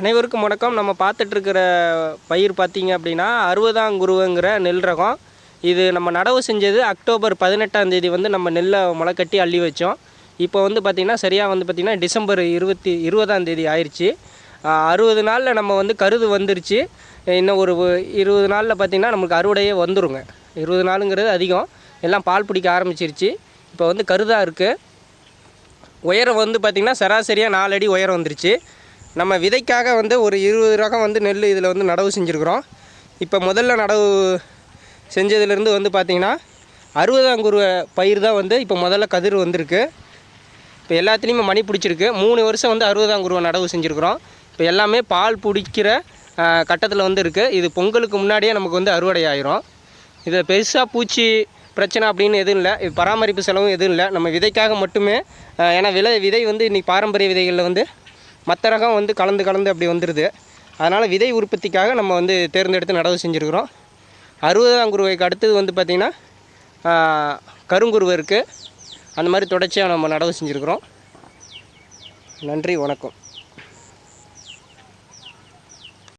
அனைவருக்கும் வணக்கம். நம்ம பார்த்துட்ருக்கிற பயிர் பார்த்திங்க அப்படின்னா அறுபதாம் அறுபதாங்குருவங்கிற நெல் ரகம். இது நம்ம நடவு செஞ்சது அக்டோபர் பதினெட்டாம் தேதி வந்து நம்ம நெல்லை முளைக்கட்டி அள்ளி வச்சோம். இப்போ வந்து பார்த்திங்கன்னா சரியாக வந்து பார்த்திங்கன்னா டிசம்பர் இருபத்தி இருபதாம் தேதி ஆயிடுச்சு அறுபது நாளில் நம்ம வந்து கருது வந்துருச்சு. இன்னும் ஒரு இருபது நாளில் பார்த்திங்கன்னா நமக்கு அறுவடையே வந்துருங்க. இருபது நாளுங்கிறது அதிகம். எல்லாம் பால் பிடிக்க ஆரம்பிச்சிருச்சு. இப்போ வந்து கருதாக இருக்குது உயரம் வந்து பார்த்திங்கன்னா சராசரியாக நாலு அடி உயரம் வந்துருச்சு. நம்ம விதைக்காக வந்து ஒரு இருபது ரகம் வந்து நெல் இதில் வந்து நடவு செஞ்சுருக்குறோம். இப்போ முதல்ல நடவு செஞ்சதுலேருந்து வந்து பார்த்திங்கன்னா அறுபதாங்குருவ பயிர் தான் வந்து இப்போ முதல்ல கதிர் வந்திருக்கு. இப்போ எல்லாத்துலேயுமே மணி பிடிச்சிருக்கு. மூணு வருஷம் வந்து அறுபதாங்குருவ நடவு செஞ்சுருக்குறோம். இப்போ எல்லாமே பால் பிடிக்கிற கட்டத்தில் வந்து இருக்குது இது பொங்கலுக்கு முன்னாடியே நமக்கு வந்து அறுவடை ஆயிரும். இதை பெருசாக பூச்சி பிரச்சனை அப்படின்னு எதுவும் இல்லை. இது பராமரிப்பு செலவும் எதுவும் இல்லை. நம்ம விதைக்காக மட்டுமே ஏன்னா விலை விதை வந்து இன்றைக்கி பாரம்பரிய விதைகளில் வந்து மற்ற ரகம் வந்து கலந்து கலந்து அப்படி வந்துடுது அதனால் விதை உற்பத்திக்காக நம்ம வந்து தேர்ந்தெடுத்து நடவு செஞ்சுருக்குறோம். அறுபதாம் குருவைக்கு அடுத்தது வந்து பார்த்திங்கன்னா கருங்குருவை இருக்குது அந்த மாதிரி தொடர்ச்சியாக நம்ம நடவு செஞ்சுருக்குறோம். நன்றி வணக்கம்.